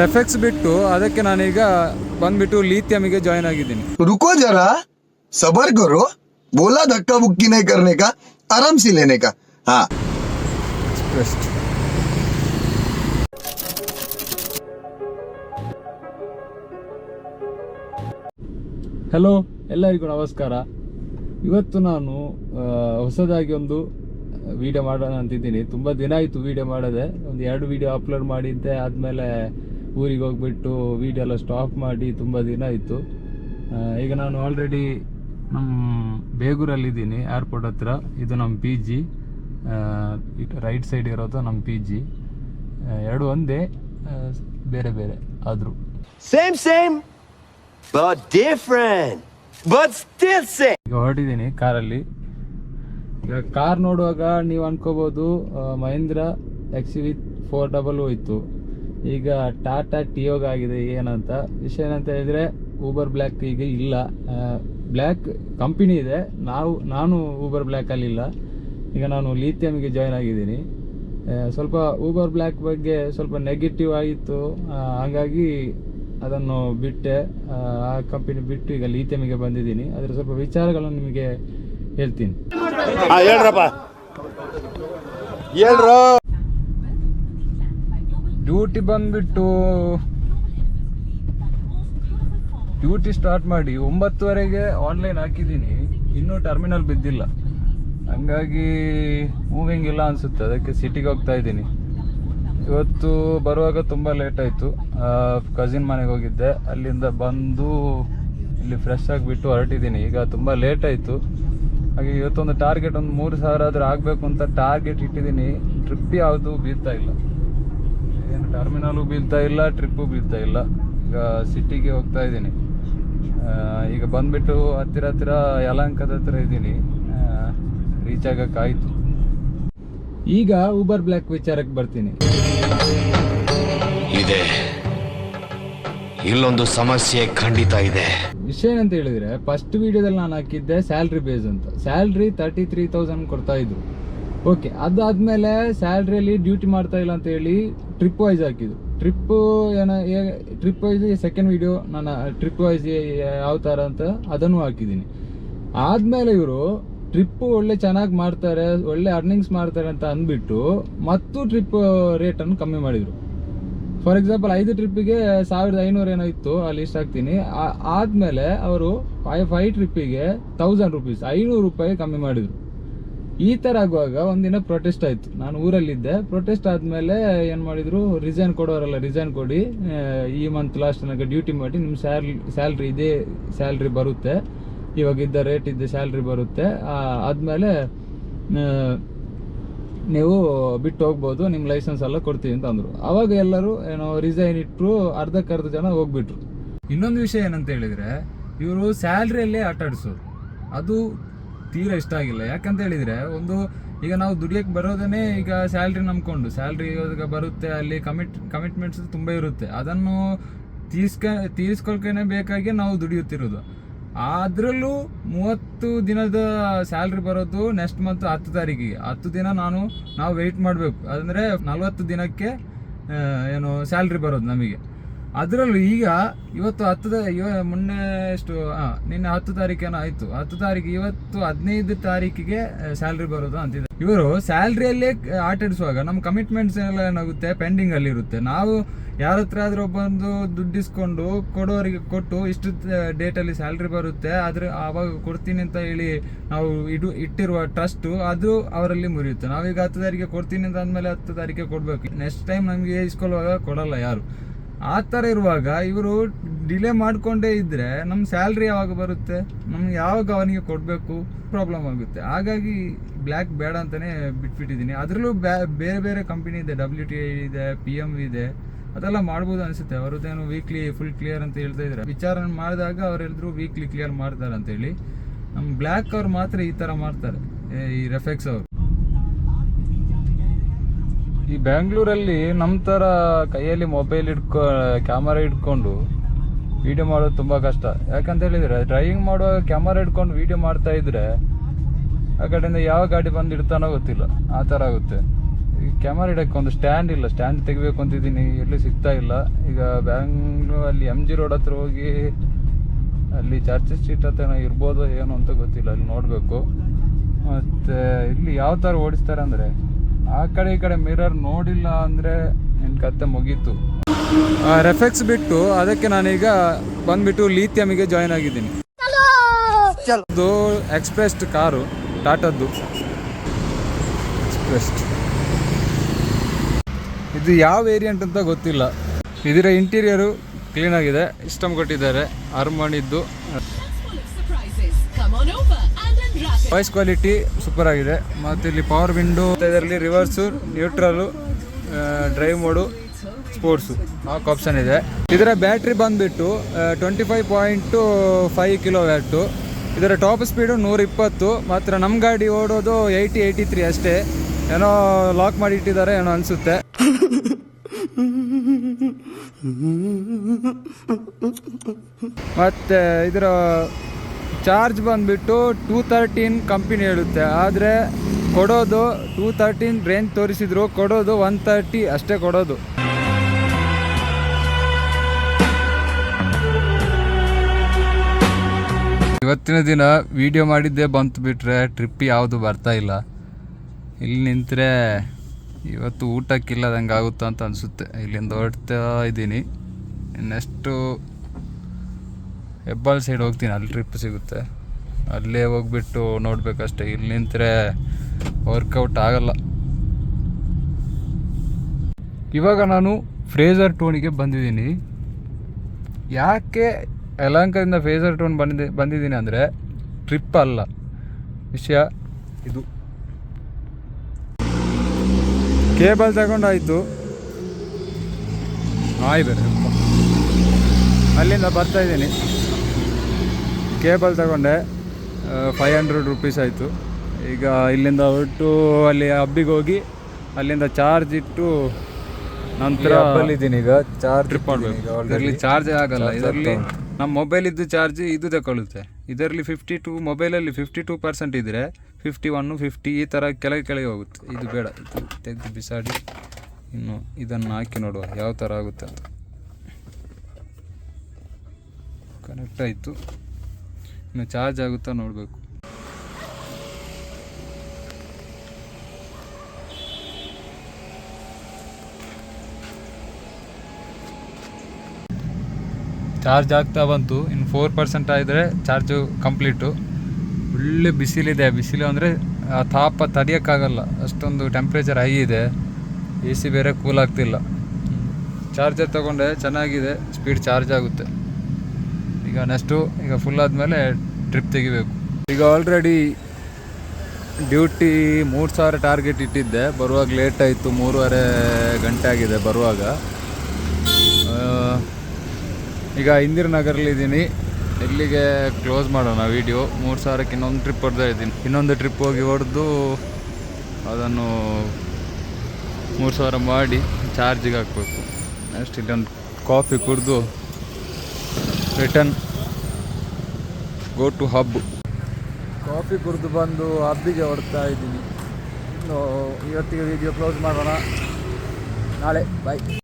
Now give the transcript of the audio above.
ರೆಫೆಕ್ಸ್ ಬಿಟ್ಟು ಅದಕ್ಕೆ ನಾನೀಗ ಬಂದ್ಬಿಟ್ಟು ಲೀಥಿಯಮಿಗೆ ಜಾಯಿನ್ ಆಗಿದ್ದೀನಿ. ರುಕೋ ಜರ. ಸಬರ್ ಕರೋ ಬೋಲಾ ಧಕ್ಕ ಬುಕ್ಕಿನೇ ಕರ್ನೆ ಕಾ ಆರಾಮ್ ಸಿ ಹಾ. ಹಲೋ ಎಲ್ಲರಿಗೂ ನಮಸ್ಕಾರ. ಇವತ್ತು ನಾನು ಹೊಸದಾಗಿ ಒಂದು ವಿಡಿಯೋ ಮಾಡೋಣ ಅಂತಿದ್ದೀನಿ. ತುಂಬ ದಿನ ಆಯಿತು ವೀಡಿಯೋ ಮಾಡೋದೆ. ಒಂದು ಎರಡು ವೀಡಿಯೋ ಅಪ್ಲೋಡ್ ಮಾಡಿದ್ದೆ ಆದಮೇಲೆ ಊರಿಗೆ ಹೋಗ್ಬಿಟ್ಟು ವೀಡಿಯೋ ಎಲ್ಲ ಸ್ಟಾಪ್ ಮಾಡಿ ತುಂಬ ದಿನ ಆಯಿತು. ಈಗ ನಾನು ಆಲ್ರೆಡಿ ನಮ್ಮ ಬೇಗೂರಲ್ಲಿದ್ದೀನಿ ಏರ್ಪೋರ್ಟ್ ಹತ್ರ. ಇದು ನಮ್ಮ ಪಿ ಜಿ ರೈಟ್ ಸೈಡ್ ಇರೋದು ನಮ್ಮ ಪಿ ಜಿ ಎರಡು ಒಂದೇ ಬೇರೆ ಬೇರೆ ಆದರೂ. Same same different. But still same. ಈಗ ಹೊರಟಿದ್ದೀನಿ ಕಾರಲ್ಲಿ. ಈಗ ಕಾರ್ ನೋಡುವಾಗ ನೀವು ಅನ್ಕೋಬಹುದು Mahindra X V four double ಇತ್ತು. ಈಗ ಟಾಟಾ ಟಿಯೋಗ ಆಗಿದೆ ಏನಂತ. ವಿಷಯ ಏನಂತ ಹೇಳಿದ್ರೆ ಊಬರ್ ಬ್ಲ್ಯಾಕ್ ಈಗ ಇಲ್ಲ. ಬ್ಲ್ಯಾಕ್ ಕಂಪನಿ ಇದೆ. ನಾವು ನಾನು ಊಬರ್ ಬ್ಲ್ಯಾಕಲ್ಲಿ ಇಲ್ಲ. ಈಗ ನಾನು ಲೀಥಿಯಮ್ಗೆ ಜಾಯ್ನ್ ಆಗಿದ್ದೀನಿ. ಸ್ವಲ್ಪ ಊಬರ್ ಬ್ಲ್ಯಾಕ್ ಬಗ್ಗೆ ಸ್ವಲ್ಪ ನೆಗೆಟಿವ್ ಆಗಿತ್ತು. ಆ, ಹಾಗಾಗಿ ಅದನ್ನು ಬಿಟ್ಟೆ. ಆ, ಆ ಕಂಪನಿ ಬಿಟ್ಟು ಈಗ ಲೀಥಿಯಮ್ಗೆ ಬಂದಿದ್ದೀನಿ. ಅದರ ಸ್ವಲ್ಪ ವಿಚಾರಗಳನ್ನು ನಿಮಗೆ ಹೇಳ್ತೀನಿ. ಹೇಳ್ರಪ್ಪ. ಹೇಳ್ರೋ. ಡ್ಯೂಟಿ ಬಂದ್ಬಿಟ್ಟು ಡ್ಯೂಟಿ ಸ್ಟಾರ್ಟ್ ಮಾಡಿ ಒಂಬತ್ತುವರೆಗೆ ಆನ್ಲೈನ್ ಹಾಕಿದ್ದೀನಿ. ಇನ್ನೂ ಟರ್ಮಿನಲ್ ಬಿದ್ದಿಲ್ಲ. ಹಂಗಾಗಿ ಮೂವಿಂಗ್ ಇಲ್ಲ ಅನಿಸುತ್ತೆ. ಅದಕ್ಕೆ ಸಿಟಿಗೆ ಹೋಗ್ತಾ ಇದ್ದೀನಿ. ಇವತ್ತು ಬರುವಾಗ ತುಂಬ ಲೇಟ್ ಆಯಿತು. ಕಸಿನ್ ಮನೆಗೆ ಹೋಗಿದ್ದೆ. ಅಲ್ಲಿಂದ ಬಂದು ಇಲ್ಲಿ ಫ್ರೆಶ್ ಆಗಿಬಿಟ್ಟು ಹೊರಟಿದ್ದೀನಿ. ಈಗ ತುಂಬ ಲೇಟ್ ಆಯಿತು. ಹಾಗೆ ಇವತ್ತೊಂದು ಟಾರ್ಗೆಟ್ ಒಂದು ಮೂರು ಸಾವಿರ ಆದರೂ ಆಗಬೇಕು ಅಂತ ಟಾರ್ಗೆಟ್ ಇಟ್ಟಿದ್ದೀನಿ. ಟ್ರಿಪ್ ಯಾವುದು ಬೀಳ್ತಾ ಇಲ್ಲ. ಏನು ಟರ್ಮಿನಲ್ಲೂ ಬೀಳ್ತಾ ಇಲ್ಲ ಟ್ರಿಪ್ಪು ಬೀಳ್ತಾ ಇಲ್ಲ. ಈಗ ಸಿಟಿಗೆ ಹೋಗ್ತಾ ಇದ್ದೀನಿ. ಈಗ ಬಂದ್ಬಿಟ್ಟು ಹತ್ತಿರ ಹತ್ತಿರ ಯಲಂಕದ ಹತ್ರ ಇದ್ದೀನಿ. ರೀಚ್ ಆಗೋಕ್ಕಾಯಿತು. ಈಗ ಊಬರ್ ಬ್ಲ್ಯಾಕ್ ವಿಚಾರಕ್ಕೆ ಬರ್ತೀನಿ. ಇದೆ. ಇಲ್ಲೊಂದು ಸಮಸ್ಯೆ ಖಂಡಿತ ಇದೆ. ವಿಷಯ ಏನಂತ ಹೇಳಿದ್ರೆ ಫಸ್ಟ್ ವಿಡಿಯೋದಲ್ಲಿ ನಾನು ಹಾಕಿದ್ದೆ ಸ್ಯಾಲ್ರಿ ಬೇಸ್ ಅಂತ. ಸ್ಯಾಲ್ರಿ ತರ್ಟಿ ತ್ರೀ ತೌಸಂಡ್ ಕೊಡ್ತಾ ಇದ್ರು. ಓಕೆ ಅದಾದ್ಮೇಲೆ ಸ್ಯಾಲ್ರಿಯಲ್ಲಿ ಡ್ಯೂಟಿ ಮಾಡ್ತಾ ಇಲ್ಲ ಅಂತ ಹೇಳಿ ಟ್ರಿಪ್ ವೈಸ್ ಹಾಕಿದ್ರು ಟ್ರಿಪ್ ಏನ ಟ್ರಿಪ್ ವೈಸ್ ಸೆಕೆಂಡ್ ವಿಡಿಯೋ ನಾನು ಟ್ರಿಪ್ ವೈಸ್ ಯಾವ ಥರ ಅಂತ ಅದನ್ನು ಹಾಕಿದ್ದೀನಿ. ಆದ್ಮೇಲೆ ಇವರು ಟ್ರಿಪ್ಪು ಒಳ್ಳೆ ಚೆನ್ನಾಗಿ ಮಾಡ್ತಾರೆ, ಒಳ್ಳೆ ಅರ್ನಿಂಗ್ಸ್ ಮಾಡ್ತಾರೆ ಅಂತ ಅಂದ್ಬಿಟ್ಟು ಮತ್ತು ಟ್ರಿಪ್ ರೇಟನ್ನು ಕಮ್ಮಿ ಮಾಡಿದರು. ಫಾರ್ ಎಕ್ಸಾಂಪಲ್ ಐದು ಟ್ರಿಪ್ಪಿಗೆ ಸಾವಿರದ ಐನೂರು ಏನೋ ಇತ್ತು ಅಲ್ಲಿ ಇಷ್ಟ ಹಾಕ್ತೀನಿ. ಆದಮೇಲೆ ಅವರು ಫೈವ್ ಫೈವ್ ಟ್ರಿಪ್ಪಿಗೆ ತೌಸಂಡ್ ರುಪೀಸ್ ಐನೂರು ರೂಪಾಯಿ ಕಮ್ಮಿ ಮಾಡಿದ್ರು. ಈ ತರ ಆಗುವಾಗ ಒಂದಿನ ಪ್ರೊಟೆಸ್ಟ್ ಆಯ್ತು. ನಾನು ಊರಲ್ಲಿದ್ದೆ. ಪ್ರೊಟೆಸ್ಟ್ ಆದ್ಮೇಲೆ ಏನು ಮಾಡಿದ್ರು? ರಿಸೈನ್ ಕೊಡೋರಲ್ಲ ರಿಸೈನ್ ಕೊಡಿ. ಈ ಮಂತ್ ಲಾಸ್ಟ್ ನನಗೆ ಡ್ಯೂಟಿ ಮಾಡಿ ನಿಮ್ಮ ಸ್ಯಾಲ್ರಿ ಸ್ಯಾಲ್ರಿ ಇದೇ ಸ್ಯಾಲ್ರಿ ಬರುತ್ತೆ. ಇವಾಗಿದ್ದ ರೇಟ್ ಇದ್ದ ಸ್ಯಾಲ್ರಿ ಬರುತ್ತೆ. ಆದಮೇಲೆ ನೀವು ಬಿಟ್ಟು ಹೋಗ್ಬೋದು ನಿಮ್ಮ ಲೈಸೆನ್ಸ್ ಎಲ್ಲ ಕೊಡ್ತೀವಿ ಅಂತ ಅಂದರು. ಅವಾಗ ಎಲ್ಲರೂ ಏನೋ ರಿಸೈನ್ ಇಟ್ಟರು ಅರ್ಧಕ್ಕರ್ಧ ಜನ ಹೋಗ್ಬಿಟ್ರು. ಇನ್ನೊಂದು ವಿಷಯ ಏನಂತ ಹೇಳಿದರೆ, ಇವರು ಸ್ಯಾಲ್ರಿಯಲ್ಲೇ ಆಟ ಆಡಿಸೋದು ಅದು ತೀರಾ ಇಷ್ಟ ಆಗಿಲ್ಲ. ಯಾಕಂತ ಹೇಳಿದರೆ, ಒಂದು ಈಗ ನಾವು ದುಡಿಯಕ್ಕೆ ಬರೋದನ್ನೇ ಈಗ ಸ್ಯಾಲ್ರಿ ನಂಬ್ಕೊಂಡು, ಸ್ಯಾಲ್ರಿ ಈಗ ಬರುತ್ತೆ, ಅಲ್ಲಿ ಕಮಿಟ್ ಕಮಿಟ್ಮೆಂಟ್ಸ್ ತುಂಬ ಇರುತ್ತೆ. ಅದನ್ನು ತೀರ್ಸ್ಕ, ತೀರಿಸ್ಕೊಳ್ಕೇನೆ ಬೇಕಾಗಿ ನಾವು ದುಡಿಯುತ್ತಿರೋದು. ಅದರಲ್ಲೂ ಮೂವತ್ತು ದಿನದ ಸ್ಯಾಲ್ರಿ ಬರೋದು ನೆಕ್ಸ್ಟ್ ಮಂತ್ ಹತ್ತು ತಾರೀಕಿಗೆ. ಹತ್ತು ದಿನ ನಾನು, ನಾವು ವೆಯ್ಟ್ ಮಾಡಬೇಕು. ಅಂದರೆ ನಲ್ವತ್ತು ದಿನಕ್ಕೆ ಏನು ಸ್ಯಾಲ್ರಿ ಬರೋದು ನಮಗೆ. ಅದರಲ್ಲೂ ಈಗ ಇವತ್ತು ಹತ್ತು ಇವ ಮೊನ್ನೆ ಎಷ್ಟು ನಿನ್ನೆ ಹತ್ತು ತಾರೀಕೇನೋ ಆಯ್ತು. ಹತ್ತು ತಾರೀಕು, ಇವತ್ತು ಹದಿನೈದು ತಾರೀಕಿಗೆ ಸ್ಯಾಲ್ರಿ ಬರೋದು ಅಂತಿದೆ ಇವರು ಸ್ಯಾಲ್ರಿಯಲ್ಲೇ ಆಟಾಡಿಸುವಾಗ ನಮ್ಮ ಕಮಿಟ್ಮೆಂಟ್ಸ್ ಎಲ್ಲ ಏನಾಗುತ್ತೆ? ಪೆಂಡಿಂಗ್ ಅಲ್ಲಿ ಇರುತ್ತೆ. ನಾವು ಯಾರ ಹತ್ರ ಆದ್ರೆ ಬಂದು ದುಡ್ಡಿಸ್ಕೊಂಡು ಕೊಡೋರಿಗೆ ಕೊಟ್ಟು ಇಷ್ಟು ಡೇಟಲ್ಲಿ ಸ್ಯಾಲ್ರಿ ಬರುತ್ತೆ. ಆದ್ರೆ ಆವಾಗ ಕೊಡ್ತೀನಿ ಅಂತ ಹೇಳಿ ನಾವು ಇಡು, ಇಟ್ಟಿರುವ ಟ್ರಸ್ಟ್ ಅದು ಅವರಲ್ಲಿ ಮುರಿಯುತ್ತೆ. ನಾವೀಗ ಹತ್ತು ತಾರೀಕಿಗೆ ಕೊಡ್ತೀನಿ ಅಂತ ಅಂದಮೇಲೆ ಹತ್ತು ತಾರೀಕಿಗೆ ಕೊಡ್ಬೇಕು. ನೆಕ್ಸ್ಟ್ ಟೈಮ್ ನಮಗೆ ಇಸ್ಕೊಳ್ಳುವಾಗ ಕೊಡಲ್ಲ ಯಾರು. ಆ ಥರ ಇರುವಾಗ ಇವರು ಡಿಲೇ ಮಾಡಿಕೊಂಡೇ ಇದ್ರೆ ನಮ್ಮ ಸ್ಯಾಲ್ರಿ ಯಾವಾಗ ಬರುತ್ತೆ? ನಮ್ಗೆ ಯಾವಾಗ ಅವನಿಗೆ ಕೊಡಬೇಕು? ಪ್ರಾಬ್ಲಮ್ ಆಗುತ್ತೆ. ಹಾಗಾಗಿ ಬ್ಲ್ಯಾಕ್ ಬೇಡ ಅಂತಲೇ ಬಿಟ್ಬಿಟ್ಟಿದ್ದೀನಿ. ಅದರಲ್ಲೂ ಬೇರೆ ಬೇರೆ ಕಂಪನಿ ಇದೆ ಡಬ್ಲ್ಯೂ ಟಿ ಐ ಇದೆ ಪಿ ಎಂ ಇದೆ. ಅದೆಲ್ಲ ಮಾಡ್ಬೋದು ಅನ್ಸುತ್ತೆ. ಅವರದ್ದೇನು ವೀಕ್ಲಿ ಫುಲ್ ಕ್ಲಿಯರ್ ಅಂತ ಹೇಳ್ತಾ ಇದ್ದಾರೆ. ವಿಚಾರಣೆ ಮಾಡಿದಾಗ ಅವ್ರು ಹೇಳಿದ್ರು ವೀಕ್ಲಿ ಕ್ಲಿಯರ್ ಮಾಡ್ತಾರೆ ಅಂತ ಹೇಳಿ ನಮ್ಮ ಬ್ಲ್ಯಾಕ್ ಅವ್ರು ಮಾತ್ರ ಈ ಥರ ಮಾಡ್ತಾರೆ. ಈ ರೆಫೆಕ್ಸ್ ಅವರು. ಈ ಬ್ಯಾಂಗ್ಳೂರಲ್ಲಿ ನಮ್ಮ ಥರ ಕೈಯಲ್ಲಿ ಮೊಬೈಲ್ ಇಟ್ಕೊ ಕ್ಯಾಮರಾ ಇಟ್ಕೊಂಡು ವಿಡಿಯೋ ಮಾಡೋದು ತುಂಬ ಕಷ್ಟ. ಯಾಕಂತ ಹೇಳಿದರೆ ಡ್ರೈವಿಂಗ್ ಮಾಡುವಾಗ ಕ್ಯಾಮರಾ ಇಟ್ಕೊಂಡು ವಿಡಿಯೋ ಮಾಡ್ತಾ ಇದ್ರೆ, ಆ ಕಡೆಯಿಂದ ಯಾವ ಗಾಡಿ ಬಂದು ಇಡ್ತಾನೋ ಗೊತ್ತಿಲ್ಲ. ಆ ಥರ ಆಗುತ್ತೆ. ಈ ಕ್ಯಾಮರಾ ಇಡೋಕ್ಕೆ ಒಂದು ಸ್ಟ್ಯಾಂಡ್ ಇಲ್ಲ. ಸ್ಟ್ಯಾಂಡ್ ತೆಗಿಬೇಕು ಅಂತಿದ್ದೀನಿ. ಎಲ್ಲಿ ಸಿಗ್ತಾ ಇಲ್ಲ. ಈಗ ಬ್ಯಾಂಗ್ಳೂರ್ ಅಲ್ಲಿ ಎಂ ಜಿ ರೋಡ್ ಹತ್ರ ಹೋಗಿ ಅಲ್ಲಿ ಚರ್ಚ್ ಸ್ಟ್ರೀಟ್ ಹತ್ರ ಇರ್ಬೋದು ಏನು ಅಂತ ಗೊತ್ತಿಲ್ಲ. ಅಲ್ಲಿ ನೋಡಬೇಕು. ಮತ್ತು ಇಲ್ಲಿ ಯಾವ ಥರ ಓಡಿಸ್ತಾರೆ ಅಂದರೆ ಆ ಕಡೆ ಈ ಕಡೆ ಮಿರರ್ ನೋಡಿಲ್ಲ ಅಂದರೆ ನಿನ್ನ ಕತ್ತೆ ಮುಗೀತು. ರೆಫೆಕ್ಸ್ ಬಿಟ್ಟು ಅದಕ್ಕೆ ನಾನೀಗ ಬಂದ್ಬಿಟ್ಟು ಲೀಥಿಯಮಿಗೆ ಜಾಯ್ನ್ ಆಗಿದ್ದೀನಿ. ಅದು ಎಕ್ಸ್ಪ್ರೆಸ್ ಕಾರು, ಟಾಟಾದ್ದು. ಎಕ್ಸ್ಪ್ರೆಸ್ ಇದು ಯಾವ ವೇರಿಯಂಟ್ ಅಂತ ಗೊತ್ತಿಲ್ಲ. ಇದರ ಇಂಟೀರಿಯರು ಕ್ಲೀನ್ ಆಗಿದೆ ಸಿಸ್ಟಮ್ ಕೊಟ್ಟಿದ್ದಾರೆ ಅರ್ಮಣಿದ್ದು ವಾಯ್ಸ್ ಕ್ವಾಲಿಟಿ ಸೂಪರ್ ಆಗಿದೆ. ಮತ್ತು ಇಲ್ಲಿ ಪವರ್ ವಿಂಡೋ ಇದರಲ್ಲಿ reverse neutral drive mode sports ನಾಲ್ಕು ಆಪ್ಷನ್ ಇದೆ. ಇದರ ಬ್ಯಾಟ್ರಿ ಬಂದುಬಿಟ್ಟು twenty five point five kilowatt ಇದರ ಟಾಪ್ ಸ್ಪೀಡು ನೂರ ಇಪ್ಪತ್ತು ಮಾತ್ರ ನಮ್ಮ ಗಾಡಿ ಓಡೋದು ಏಯ್ಟಿ ಏಯ್ಟಿ ತ್ರೀ ಅಷ್ಟೇ. ಏನೋ ಲಾಕ್ ಮಾಡಿ ಇಟ್ಟಿದ್ದಾರೆ ಏನೋ ಅನಿಸುತ್ತೆ. ಮತ್ತು, ಇದರ ಚಾರ್ಜ್ ಬಂದುಬಿಟ್ಟು ಟೂ ತರ್ಟೀನ್ ಕಂಪನಿ ಹೇಳುತ್ತೆ. ಆದರೆ ಕೊಡೋದು ಟೂ ತರ್ಟೀನ್ ರೇಂಜ್ ತೋರಿಸಿದ್ರು ಕೊಡೋದು ಒನ್ ತರ್ಟಿ ಅಷ್ಟೇ ಕೊಡೋದು. ಇವತ್ತಿನ ದಿನ ವಿಡಿಯೋ ಮಾಡಿದ್ದೇ ಬಂತು ಬಿಟ್ರೆ ಟ್ರಿಪ್ ಯಾವುದು ಬರ್ತಾ ಇಲ್ಲ. ಇಲ್ಲಿ ನಿಂತರೆ ಇವತ್ತು ಊಟಕ್ಕಿಲ್ಲದಂಗೆ ಆಗುತ್ತಾ ಅಂತ ಅನಿಸುತ್ತೆ. ಇಲ್ಲಿಂದ ಹೊರಡ್ತಾ ಇದ್ದೀನಿ. ನೆಕ್ಸ್ಟು ಹೆಬ್ಬಾಳ್ ಸೈಡ್ ಹೋಗ್ತೀನಿ, ಅಲ್ಲಿ ಟ್ರಿಪ್ ಸಿಗುತ್ತೆ. ಅಲ್ಲೇ ಹೋಗ್ಬಿಟ್ಟು ನೋಡಬೇಕಷ್ಟೆ. ಇಲ್ಲಿ ನಿಂತರೆ ವರ್ಕೌಟ್ ಆಗಲ್ಲ. ಇವಾಗ ನಾನು ಫ್ರೇಜರ್ ಟೋನಿಗೆ ಬಂದಿದ್ದೀನಿ. ಯಾಕೆ ಯಲಹಂಕದಿಂದ ಫ್ರೇಜರ್ ಟೋನ್ ಬಂದಿದ್ದೆ ಬಂದಿದ್ದೀನಿ ಅಂದರೆ ಟ್ರಿಪ್ ಅಲ್ಲ. ವಿಷಯ ಇದು. ಕೇಬಲ್ ತಗೊಂಡಾಯಿತು. ಆಯ್ಬೇಕು ಅಲ್ಲಿಂದ ಬರ್ತಾ ಇದ್ದೀನಿ. ಕೇಬಲ್ ತಗೊಂಡೆ ಫೈವ್ ಹಂಡ್ರೆಡ್ ರುಪೀಸ್ ಆಯಿತು. ಈಗ ಇಲ್ಲಿಂದ ಹೊರಟು ಅಲ್ಲಿ ಹಬ್ಬಿಗೆ ಹೋಗಿ ಅಲ್ಲಿಂದ ಚಾರ್ಜ್ ಇಟ್ಟು ನಂತರ ಇದ್ದೀನಿ ಈಗ ಚಾರ್ಜ್ ಟ್ರಿಪ್ ಮಾಡಬೇಕು. ಇದರಲ್ಲಿ ಚಾರ್ಜ್ ಆಗಲ್ಲ. ಇದರಲ್ಲಿ ನಮ್ಮ ಮೊಬೈಲ್ ಇದ್ದು ಚಾರ್ಜ್ ಇದು ತಗೊಳ್ಳುತ್ತೆ. ಇದರಲ್ಲಿ ಫಿಫ್ಟಿ ಟು ಮೊಬೈಲಲ್ಲಿ ಫಿಫ್ಟಿ ಟೂ ಪರ್ಸೆಂಟ್ ಇದ್ದರೆ ಫಿಫ್ಟಿ ಒನ್ನು ಫಿಫ್ಟಿ ಈ ಥರ ಕೆಳಗೆ ಕೆಳಗೆ ಹೋಗುತ್ತೆ. ಇದು ಬೇಡ. ಇದು ತೆಗೆದು ಬಿಸಾಡಿ. ಇನ್ನು ಇದನ್ನು ಹಾಕಿ ನೋಡುವ ಯಾವ ಥರ ಆಗುತ್ತೆ ಅಂತ. ಕನೆಕ್ಟ್ ಆಯಿತು. ಇನ್ನು ಚಾರ್ಜ್ ಆಗುತ್ತಾ ನೋಡಬೇಕು. ಚಾರ್ಜ್ ಆಗ್ತಾ ಬಂತು. ಇನ್ನು ಫೋರ್ ಪರ್ಸೆಂಟ್ ಆಗಿದ್ರೆ ಚಾರ್ಜು ಕಂಪ್ಲೀಟು ಒಳ್ಳೆ ಬಿಸಿಲಿದೆ. ಬಿಸಿಲು ಅಂದರೆ ಆ ತಾಪ ತಡೆಯೋಕ್ಕಾಗಲ್ಲ. ಅಷ್ಟೊಂದು ಟೆಂಪ್ರೇಚರ್ ಹೈ ಇದೆ. ಎ ಸಿ ಬೇರೆ ಕೂಲ್ ಆಗ್ತಿಲ್ಲ. ಚಾರ್ಜರ್ ತೊಗೊಂಡೆ, ಚೆನ್ನಾಗಿದೆ. ಸ್ಪೀಡ್ ಚಾರ್ಜ್ ಆಗುತ್ತೆ. ಈಗ ನೆಕ್ಸ್ಟು ಈಗ ಫುಲ್ ಆದಮೇಲೆ ಟ್ರಿಪ್ ತೆಗಿಬೇಕು. ಈಗ ಆಲ್ರೆಡಿ ಡ್ಯೂಟಿ ಮೂರು ಸಾವಿರ ಟಾರ್ಗೆಟ್ ಇಟ್ಟಿದ್ದೆ. ಬರುವಾಗ ಲೇಟ್ ಆಯಿತು, ಮೂರುವರೆ ಗಂಟೆ ಆಗಿದೆ ಬರುವಾಗ. ಈಗ ಇಂದಿರಾನಗರಲ್ಲಿ ಇದ್ದೀನಿ. ಇಲ್ಲಿಗೆ ಕ್ಲೋಸ್ ಮಾಡೋಣ ವೀಡಿಯೋ ಮೂರು ಸಾವಿರಕ್ಕೆ ಇನ್ನೊಂದು ಟ್ರಿಪ್ ಹೊಡೆದ ಇದ್ದೀನಿ. ಇನ್ನೊಂದು ಟ್ರಿಪ್ ಹೋಗಿ ಹೊಡೆದು ಅದನ್ನು ಮೂರು ಸಾವಿರ ಮಾಡಿ ಚಾರ್ಜಿಗೆ ಹಾಕಬೇಕು. ನೆಕ್ಸ್ಟ್ ಇಲ್ಲೊಂದು ಕಾಫಿ ಕುಡಿದು return go to hub coffee ಕುಡಿದು ಬಂದು ಹಬ್ಬಿಗೆ ಹೊಡ್ತಾ ಇದ್ದೀನಿ. ಇವತ್ತಿಗೆ ವಿಡಿಯೋ ಕ್ಲೋಸ್ ಮಾಡೋಣ. ನಾಳೆ ಬಾಯ್